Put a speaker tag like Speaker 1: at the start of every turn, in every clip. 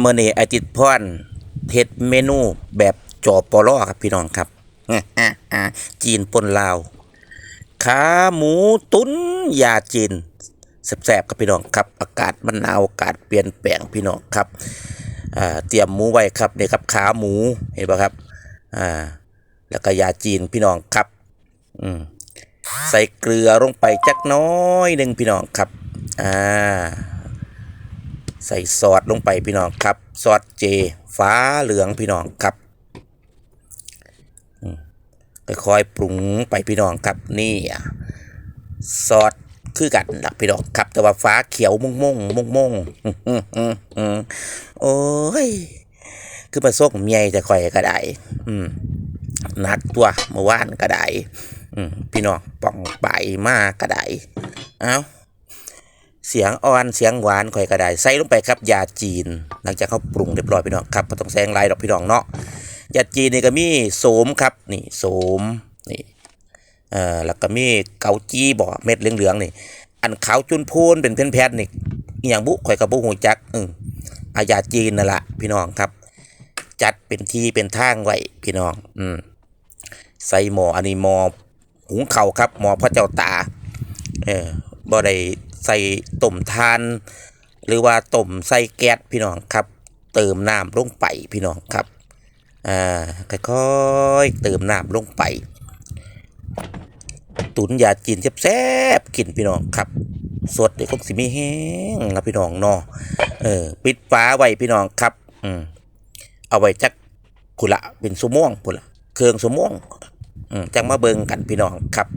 Speaker 1: เมื่อนี้ไอติดพรเฮ็ดเมนูแบบจอปอลอครับพี่น้องครับจีนปนลาว ขาหมูตุ้นยาจีนแสบๆครับพี่น้องครับ อากาศมันหนาวอากาศเปลี่ยนแปลงพี่น้องครับเตรียมหมูไว้ครับนี่ครับขาหมูเห็นป่ะครับอ่าแล้วก็ยาจีนพี่น้องครับอืมใส่เกลือลงไปจักน้อยหนึ่งพี่น้องครับอ่า ใส่ซอสลงไปพี่น้องครับซอสเจฟ้าเหลืองพี่น้องครับค่อยๆปรุงไปพี่น้องครับนี่ซอสคือกันนะพี่น้องครับ แต่ว่าฟ้าเขียวม่งม่งม่งม่งอื้อหืออื้อหือโอ้ยคือมาส่งเมียจะคอยก็ได้อืมนักตัวเมื่อวานก็ได้พี่น้องป่องไปมากก็ได้เอ้า เสียงอ่อนเสียงหวานค่อยกระไดใส่ลงไปครับยาจีน หลังจากเขาปรุงเรียบร้อยพี่น้องครับบ่ต้องแซงลายดอกพี่น้องเนาะยาจีนนี่ก็มีโสมครับนี่โสมนี่เอ่อแล้วก็มีเกาจี้บ่เม็ดเหลืองๆนี่ อันขาวจุนพูนเป็นแผ่นๆนี่อย่างบุข่อยกับบุหูจักอืมอายาจีนนั่นละพี่น้องครับ จัดเป็นทีเป็นทางไว้พี่น้อง อืมใส่หมออันนี้หมอหุงข้าครับหมอพระเจ้าตา เออบ่ได้ ใส่ต้มทาน หรือว่าต้มใส่แก๊สพี่น้องครับ เติมน้ำลงไปพี่น้องครับอ่าค่อยๆเติมน้ำลงไป ตุนยาจีนแซ่บๆกินพี่น้องครับสดเดี๋ยวคงสิมีแห้งนะพี่น้องเนาะเออปิดฟ้าไว้พี่น้องครับ อืมเอาไว้จักคุละเป็นสม่วงพุ่นละเครื่องสม่วงอืมจังมาเบิงกันพี่น้องครับ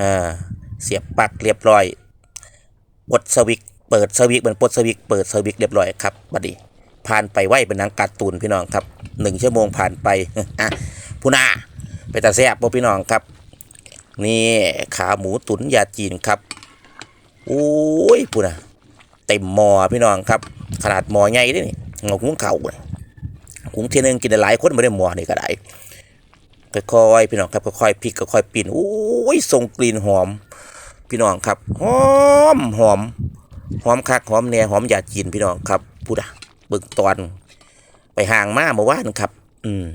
Speaker 1: อ่าเสียบปลั๊กเรียบร้อย ปลดสวิตช์เปิดสวิตช์เหมือนปลดสวิตช์เปิดสวิตช์เรียบร้อยครับบัดนี้ผ่านไปไวเป็นหนังการ์ตูนพี่น้องครับหนึ่งชั่วโมงผ่านไปอะผู้นาไปตาแซ่บบ่พี่น้องครับ นี่ขาหมูตุ๋นยาจีนครับโอ้ยผู้น่ะเต็มมอพี่น้องครับ ขนาดมอใหญ่ด้นี่งอกหุงเข่าหุงเทียนึงกินหลายคนไม่ได้มอนี่ก็ได้ค่อยๆพี่น้องครับค่อยๆพลิกค่อยๆปีนโอ้ยส่งกลิ่นหอม พี่น้องครับหอมหอมหอมคักหอมแหน่หอมยาจีนพี่น้องครับพูดอะเบิ่งตอน ไปห่างมาเมื่อวานครับ อืม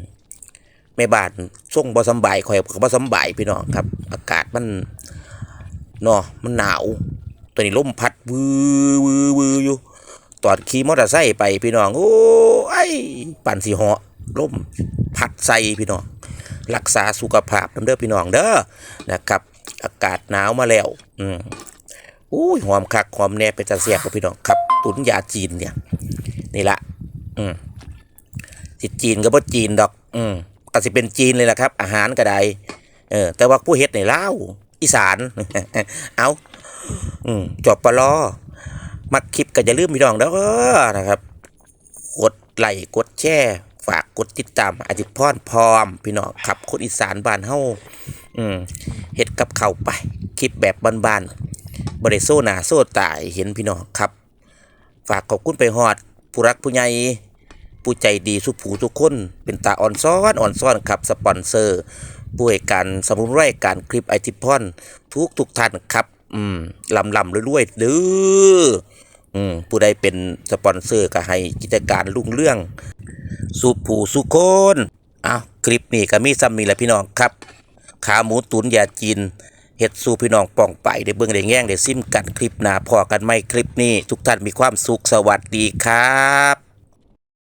Speaker 1: แม่บ้านส่งบ่สำบายข่อยบ่สำบายพี่น้องครับ อากาศมันเนาะมันหนาวตัวนี้ลมพัดวือวือวืออยู่ตอนขี่มอเตอร์ไซค์ไปพี่น้องโอ้ยปั่นสีเหาะลมพัดใส่พี่น้องรักษาสุขภาพน้ำเด้อพี่น้องเด้อนะครับ อากาศหนาวมาแล้ว อืมอุ้ยหอมคักหอมแน่เป็นตาเสียบกับพี่น้องครับ ตุนยาจีนเนี่ย นี่ละอืมสิจีนก็บ่จีนดอก อืมก็สิเป็นจีนเลยล่ะครับ อาหารก็ได้เออ แต่ว่าผู้เฮ็ดในเลาอีสาน เอาอืมจบปลอมักคลิปก็อย่าลืมพี่น้องเด้อนะครับ กดไลค์กดแชร์ฝากกดติดตามอธิพรพร้อม พี่น้องครับคนอีสานบ้านเฮาอืม เฮ็ดกับข้าวไป คลิปแบบบานๆบ่ได้โซนาโซตายเห็นพี่น้องครับ ฝากขอบคุณไปฮอด ผู้รักผู้ใหญ่ผู้ใจดีสุผูทุกคน เป็นตาอ่อนซ้อนอ่อนซ้อนครับ สปอนเซอร์ผู้ให้การสมุนไพรการคลิปไอทิพอนทุกทุกท่านครับ อืมลำลำรวยๆเด้ออืมผู้ใดเป็นสปอนเซอร์ก็ให้กิจการรุ่งเรื่อง สุผูสุคนอ้าวคลิปนี้ก็มีซ้ำมีแหละพี่น้องครับ ขาหมูตุ๋นยาจีนเฮ็ดสู่พี่น้องป่องไปได้เบิ่งได้แง่งได้ซิมกันคลิปหน้าพอกันไหมคลิปนี้ ทุกท่านมีความสุขสวัสดีครับ